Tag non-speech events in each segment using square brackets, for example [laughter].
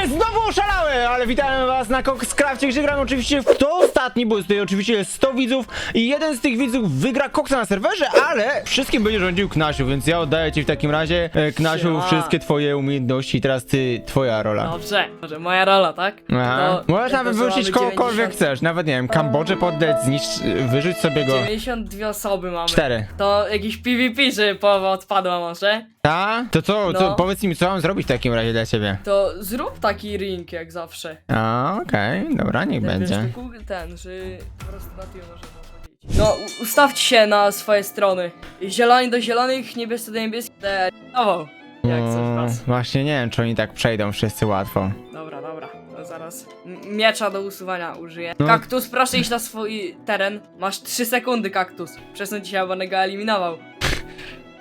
widzowie znowu oszalały, ale witamy was na Coxcrafcie, gdzie gram oczywiście w to ostatni boost, tutaj oczywiście jest 100 widzów i jeden z tych widzów wygra koksa na serwerze, ale wszystkim będzie rządził Knasiu, więc ja oddaję ci w takim razie, e, Knasiu, Siema. wszystkie twoje umiejętności i teraz ty, twoja rola. Dobrze, może moja rola, tak? Aha. To- Możesz to nawet są wyrzucić mamy kogokolwiek 90 chcesz, nawet nie wiem, Kambodżę poddać, zniszcz, wyrzuć sobie go. 92 osoby mamy. Cztery. To jakiś PvP, żeby połowa odpadła może. A? To co, co, No. powiedz mi, co mam zrobić w takim razie dla ciebie? To zrób taki ring jak zawsze. A, okej, dobra, niech Ten, będzie. Wiesz, tylko ten, że po prostu na tył można powiedzieć. No, u- ustawcie się na swoje strony. Zieloni do zielonych, niebiescy do niebieskich. Detonował. Jak coś O, was. Właśnie nie wiem, czy oni tak przejdą wszyscy łatwo. Dobra, dobra. To zaraz m- miecza do usuwania użyję. No. Kaktus, proszę iść na swój teren. Masz 3 sekundy, kaktus. Przesunąć się, bo go eliminował.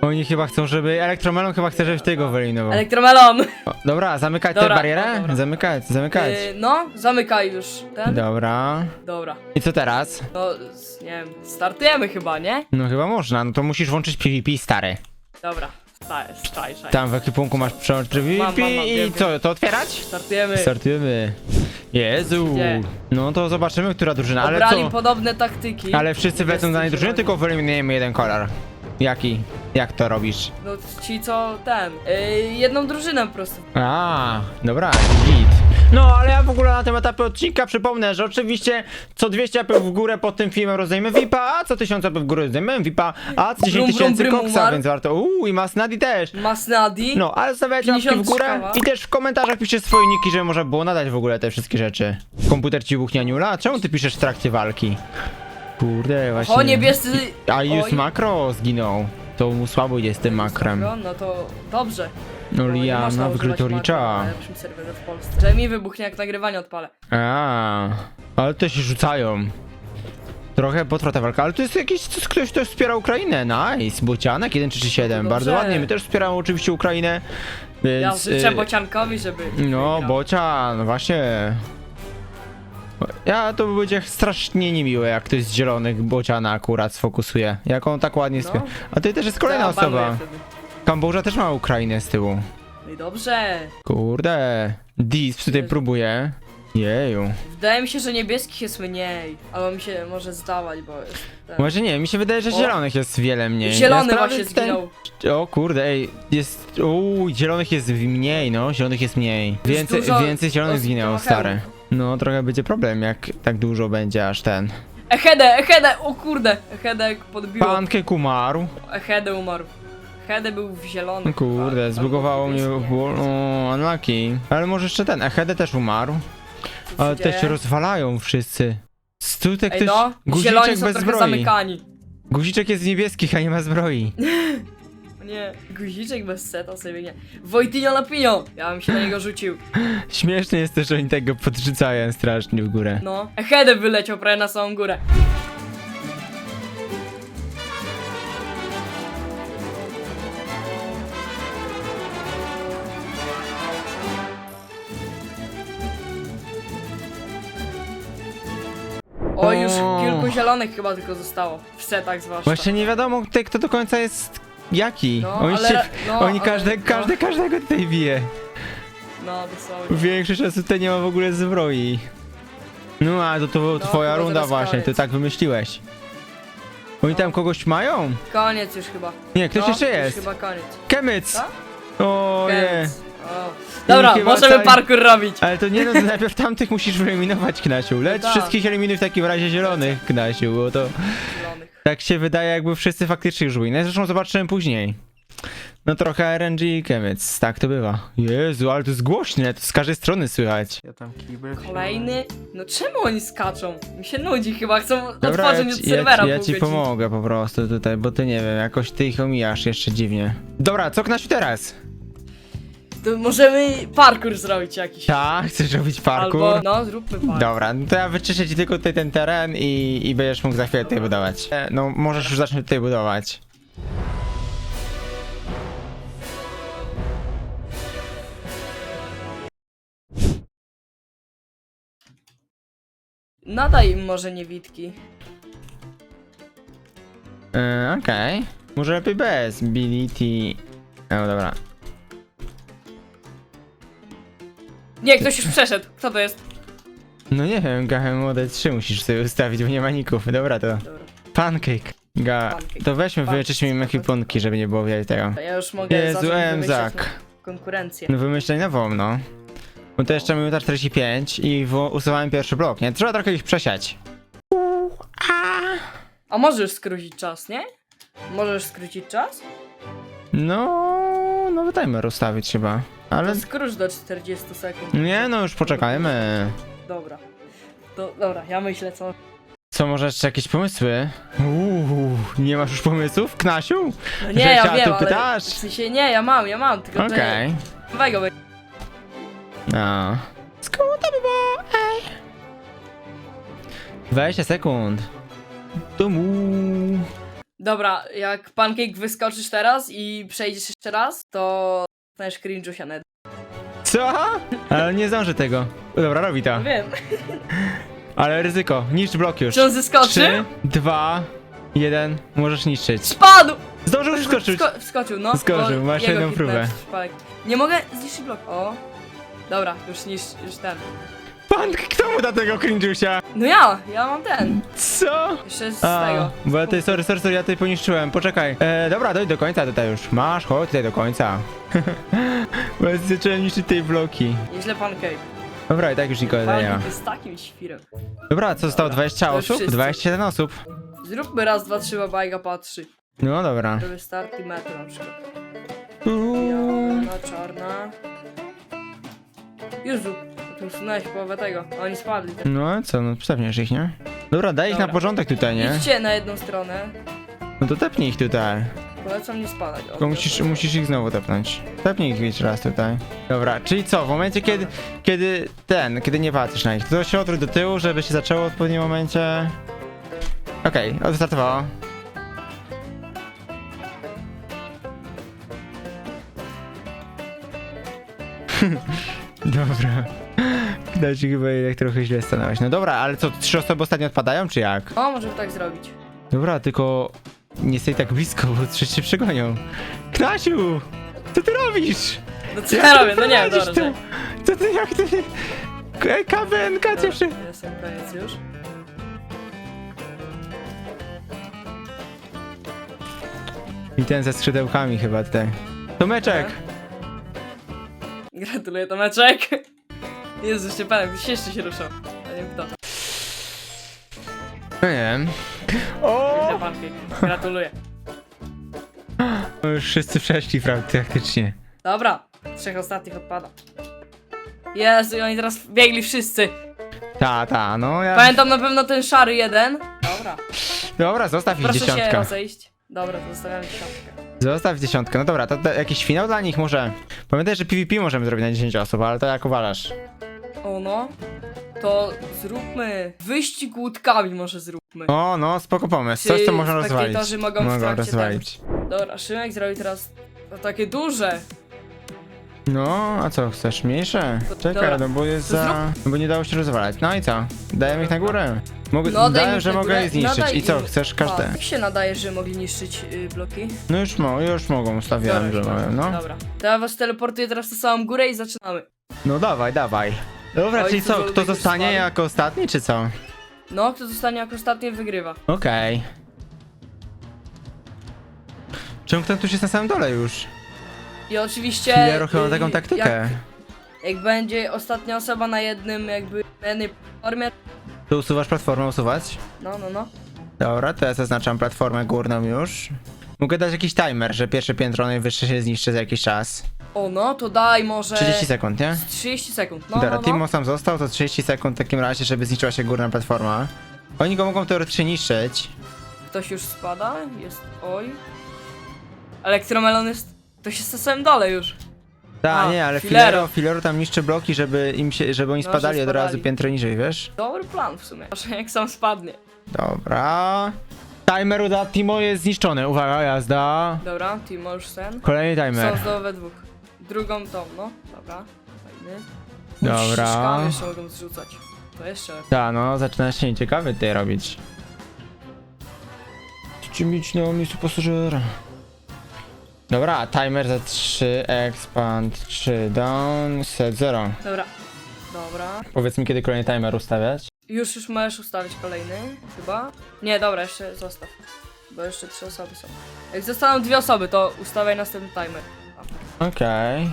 Oni chyba chcą, żeby. Elektromelon chyba chce, żebyś ty go wyeliminował. Elektromelon! O, Dobra, zamykać tę Dobra, barierę? no dobra. Zamykać, zamykać. Yy, no, zamykaj już ten. Dobra. Dobra. I co teraz? No, nie wiem, startujemy chyba, nie? No chyba można, no to musisz włączyć PvP stary. Dobra. Staj, staj, staj. Tam w ekipunku masz przełącz PvP Mam, mam, mam, i wiem, co, to otwierać? Startujemy. Startujemy. Jezu. Gdzie? No to zobaczymy, która drużyna, ale Obrali co? podobne taktyki. Ale wszyscy wlecą Niebiescy, drużyny, zieloni. tylko wyeliminujemy jeden kolor. Jaki? Jak to robisz? No, ci co ten. Yy, jedną drużynę po prostu. A, dobra, git. No, ale ja w ogóle na tym etapie odcinka przypomnę, że oczywiście co 200 apów w górę pod tym filmem rozdajemy VIPa, a co 1000 apów w górę rozdajemy VIPa, a co 10 Brum, brum, tysięcy koksa, więc warto. Uuu, i Masnadi też. Masnadi. No, ale zostawiajcie łapki w 50 górę i też w komentarzach piszcie swoje niki, żeby można było nadać w ogóle te wszystkie rzeczy. Komputer ci buchnia Niula? Czemu ty piszesz w trakcie walki? Kurde, właśnie. O, niebiescy. A już Oj. makro zginął. To mu słabo idzie z tym makrem. No, no to dobrze. No Bo nie można Liana używać wykryto makro Ricza. Na serwerze w Polsce. Że mi wybuchnie jak nagrywanie odpalę. A, ale to się rzucają. Trochę potrwa ta walka, ale to jest jakiś, to jest ktoś, kto wspiera Ukrainę, nice, Bocianek 137, No bardzo dobrze. ładnie, my też wspieramy oczywiście Ukrainę, Ja więc... życzę y, Bociankowi, żeby. No, wygrał. Bocia, no właśnie... Ja to będzie strasznie niemiłe, jak ktoś z zielonych Bociana akurat sfokusuje, jak on tak ładnie No. A tutaj też jest kolejna osoba, wtedy. Kambodża też ma Ukrainę z tyłu. No i dobrze. Kurde, Dis tutaj Jezu. próbuje. Jeju. Wydaje mi się, że niebieskich jest mniej. Albo mi się może zdawać, bo jest. Ten. Może nie, mi się wydaje, że O. zielonych jest wiele mniej. Zielony Ja właśnie ten- zginął. O kurde, ej, jest. Uuu, zielonych jest mniej, no, zielonych jest mniej. Więcej, dużo więcej zielonych zginęło, ma stary. No, trochę będzie problem, jak tak dużo będzie aż ten. Echede, Echede! O kurde! Echede podbiło. Pankę umarł. Echede umarł. Echede był w zielonym. No Kurde, Albo zbugowało mnie. niebieskim, w ból- O, unlucky. Ale może jeszcze ten, Echede też umarł. Się Ale też się rozwalają wszyscy. Tutaj Ej ktoś. no, guziczek są bez trochę zbroi. zamykani. Guziczek jest z niebieskich, a nie ma zbroi. [laughs] Nie, guziczek bez seta sobie nie. Wojtinio Lapinio! Ja bym się na niego rzucił. Śmieszne jest też, że oni tego podrzucają strasznie w górę. No. Echede wyleciał prawie na samą górę. O, już O. kilku zielonych chyba tylko zostało. W setach zwłaszcza. Właśnie nie wiadomo, kto do końca jest jaki. No, oni ale się, no, oni ale- każde, no. każdy, każdego tutaj bije. No, dosłownie. Większość osób tutaj nie ma w ogóle zbroi. No a to, to No, twoja chyba runda teraz właśnie, ty koniec. tak wymyśliłeś. Oni No. tam kogoś mają? Koniec już chyba. Nie, ktoś no, jeszcze już jest. chyba koniec. Kemyc! O nie. Koniec. O. Dobra, możemy cali- parkour robić. Ale to nie no, to [laughs] najpierw tamtych musisz wyeliminować, Knasiu. Lecz tak. wszystkich eliminuj w takim razie zielonych, Knasiu, bo to Zielonych. Tak się wydaje, jakby wszyscy faktycznie już byli. No zresztą zobaczymy później. No trochę RNG i Kemyc, tak to bywa. Jezu, ale to jest głośne, to z każdej strony słychać. Ja tam kibel Kolejny? No czemu oni skaczą? Mi się nudzi chyba, chcą Dobra, ja od ci, ja, serwera ci, ja pół ci godziny. pomogę po prostu tutaj, bo ty nie wiem, jakoś ty ich omijasz jeszcze dziwnie. Dobra, co Knasiu teraz? To możemy parkour zrobić jakiś. Tak, chcesz robić parkour? Albo, no, zróbmy parkour. Dobra, no to ja wyczyszczę ci tylko tutaj ten teren i, i będziesz mógł za chwilę tutaj budować. E, No, możesz już zacząć tutaj budować. Nadaj im może niewidki. E, Okej. Może lepiej bez. Ability. No dobra. Nie, ktoś już przeszedł. Kto to jest? No nie wiem, Gahemode 3 musisz sobie ustawić, bo nie ma ników. Dobra, to Dobra. pancake. Ga, Pancake. to weźmy, Pancake. wyczyśmy im ekwipunki, żeby nie było widać tego. Ja już mogę Jezu, zacząć wymyślać Emzak. konkurencję. No wymyśleń nową, no. Bo to jeszcze minuta 45 i usuwałem pierwszy blok, nie? Trzeba trochę ich przesiać. A możesz skrócić czas, nie? Możesz skrócić czas? No, nowy timer ustawić chyba. Ale To skróć do 40 sekund. nie, no już poczekajmy. Dobra. To, dobra, ja myślę co. Co, może jeszcze jakieś pomysły? Uuu, nie masz już pomysłów, Knasiu? No Że nie, ja chciała, wiem, to ale pytasz? w sensie nie, ja mam, ja mam, tylko Okej. to nowego będzie. No. Skąd to by było? Ej. 20 sekund. Domu. Dobra, jak pancake wyskoczysz teraz i przejdziesz jeszcze raz, to znajesz cringe'u net. Co? Ale nie zdążę tego. Dobra, robi to. Wiem. Ale ryzyko. Niszcz blok już. Czy on zeskoczy? 3, 2, 1. Możesz niszczyć. Spadł! Zdążył wskoczyć. Wsko wskoczył, no. Wskoczył, bo masz jego jedną próbę. przez przypadek. Nie mogę zniszczyć blok. O. Dobra, już niszcz, już ten. Pan, kto mu da tego cringe'usia? No ja, ja mam ten. Co? Jeszcze z A, tego. bo ja tutaj, sorry, sorry, sorry, ja tutaj poniszczyłem, poczekaj. E, dobra, dojdź do końca tutaj już. Masz, chodź tutaj do końca. [laughs] bo ja zacząłem niszczyć tej bloki. Nieźle pancake. Dobra, i tak już nikogo nie ma. Pancake jest takim świrem. Dobra, co zostało? Dobra, 20 to już osób? wszyscy. 21 osób. Zróbmy raz, dwa, trzy, babajga, patrzy. No dobra. Robię start i metr na przykład. Biała, czarna. Jezu, tu usunąłeś połowę tego. a Oni spadli. No a co, no przepniesz ich, nie? Dobra, daj ich na porządek tutaj, nie? Idźcie na jedną stronę. No to tepnij ich tutaj. Polecam nie spadać. Tylko musisz, musisz ich znowu tepnąć. Tepnij ich jeszcze raz tutaj. Dobra, czyli co, w momencie kiedy, kiedy ten, kiedy nie patrzysz na nich, to się odwróć do tyłu, żeby się zaczęło w odpowiednim momencie. Okej, odstartowało. [laughs] Dobra. Da ci chyba jednak trochę źle stanąłeś. No dobra, ale co, trzy osoby ostatnio odpadają, czy jak? O, możemy tak zrobić. Dobra, tylko nie stoi tak blisko, bo trzeci się przegonią. Knasiu! Co ty robisz? No co ja robię? No nie, dobra, to? że... Co ty, jak ty... K- przy... Dobra, Jestem koniec już. I ten ze skrzydełkami chyba tutaj. Tomeczek! Gratuluję Tomeczek. Jezu, Szczepanek, ty się jeszcze się ruszał. A nie wiem kto. No nie wiem. O! Pancake. Gratuluję. No Już wszyscy przeszli praktycznie. Dobra, trzech ostatnich odpada. Jezu, i oni teraz biegli wszyscy. Ta, ta, no ja... Pamiętam na pewno ten szary jeden. Dobra, Dobra, zostaw ich proszę się rozejść. Dobra, to zostawiam dziesiątkę. Zostaw dziesiątkę. No dobra, to, to jakiś finał dla nich może. Pamiętaj, że PvP możemy zrobić na 10 osób, ale to jak uważasz? O no, to zróbmy wyścig łódkami może zróbmy. O, no, spoko pomysł. Coś, Czy co można rozwalić. spektatorzy mogą w trakcie rozwalić. Dobra, Szymek zrobi teraz takie duże. No, a co, chcesz mniejsze? To- Czekaj, dobra. no bo jest To za... No bo nie dało się rozwalać. No i co? Dajemy ich na górę. Mogę... No, daj Dałem, mi że mogę górę. je zniszczyć. Nadaj I co, im- chcesz A, każde? jak się nadaje, że mogli niszczyć y, bloki? No już, mo już mogą, ustawiałem, że mogę, no. Dobra. To ja was teleportuję teraz na samą górę i zaczynamy. No dawaj, dawaj. Dobra, Oj, czyli co kto zostanie spadł. jako ostatni, czy co? No, kto zostanie jako ostatni wygrywa. Okej. Czemu ten tuż jest na samym dole już? I oczywiście... Filero chyba y, taką taktykę. Jak, jak będzie ostatnia osoba na jednym jakby, na jednej platformie, To usuwasz platformę, usuwać? no, no, no. Dobra, to ja zaznaczam platformę górną już. Mogę dać jakiś timer, że pierwsze piętro najwyższe się zniszczy za jakiś czas. O no, to daj może... 30 sekund, nie? z 30 sekund, no, Dobra, no, no. Timo sam został, to 30 sekund w takim razie, żeby zniszczyła się górna platforma. Oni go mogą teoretycznie niszczyć. Ktoś już spada, jest, oj. Elektromelon jest, jest na samym dole już. Tak, A, nie, ale Filero. Filero, Filero tam niszczy bloki, żeby im się, żeby oni No, spadali od razu spadali. piętro niżej, wiesz? Dobry plan w sumie. Proszę, jak sam spadnie. Dobra. Timer uda Timo jest zniszczony, uwaga, jazda. Dobra, Timo już ten. Kolejny Są timer. znowu we dwóch. Drugą tą, no. Dobra, fajny. Dobra. Ścieżkami jeszcze mogą zrzucać. To jeszcze lepiej. Tak, no, zaczyna się ciekawy tutaj robić. Chcecie mieć na miejscu pasażera. Dobra, timer za 3, expand 3, down, set 0. Dobra, Dobra. Powiedz mi, kiedy kolejny timer ustawiać. Już, już możesz ustawić kolejny, chyba. Nie, dobra, jeszcze zostaw. Bo jeszcze trzy osoby są. Jak zostaną dwie osoby, to ustawiaj następny timer. Okej.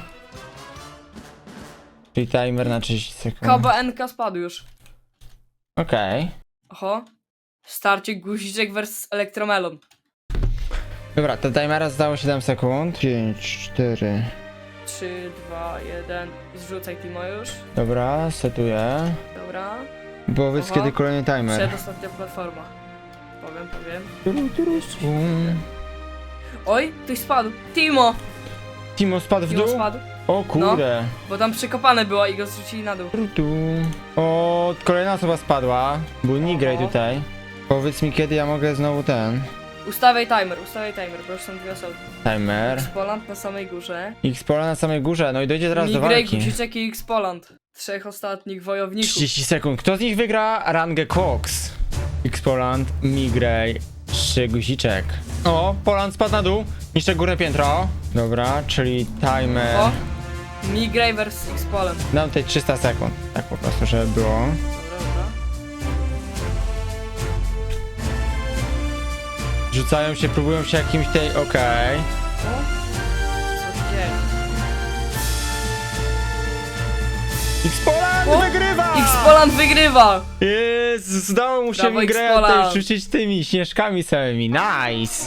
Czyli timer na 30 sekund. KBNK spadł już. Okej. Oho. Starcie guziczek vs Elektromelon. Dobra, to timera zostało 7 sekund. 5, 4. 3, 2, 1. Zrzucaj Timo już. Dobra, setuję. Dobra. Powiedz, Aha. kiedy kolejny timer. Przedostatnia platforma. Powiem, powiem. Turu, turu, tum. Oj, ktoś spadł. Timo! Timo spadł w Timo dół? spadł. O kurde. Bo tam przekopane było i go zrzucili na dół. Tu. O, kolejna osoba spadła. Był Oho. tutaj. Powiedz mi, kiedy ja mogę znowu ten Ustawiaj timer, ustawiaj timer, bo już są dwie osoby. timer. X-Poland na samej górze. X-Pola na samej górze, no i dojdzie teraz do Nigrey, walki. Guziczek i X-Poland. Trzech ostatnich wojowników. 30 sekund. Kto z nich wygra rangę Cox? X-Poland, Migrey, trzy guziczek. O, Poland spadł na dół. Niszczę górne piętro. Dobra, czyli timer. O! Migrey vs X-Poland. Dam tutaj 300 sekund. Tak po prostu, żeby było. Dobra, dobra. Rzucają się, próbują się jakimś tej. Okej. O! Co się dzieje? X-Poland O! wygrywa! X-Poland wygrywa! Jest, udało mu się Brawo, X-Poland. tutaj rzucić tymi śnieżkami samymi. Nice!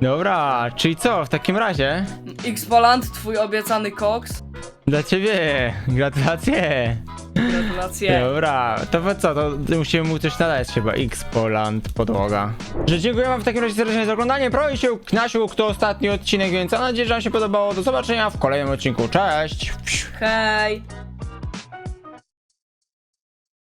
Dobra, czyli co w takim razie? X-Poland, twój obiecany koks. Dla ciebie, gratulacje! Gratulacje. Dobra, to wy co, to musimy mu coś nadać chyba, X-Poland podłoga. Że dziękuję wam w takim razie serdecznie za oglądanie, proszę Knasiu, kto ostatni odcinek, więc mam nadzieję, że wam się podobało. Do zobaczenia w kolejnym odcinku, cześć! Hej!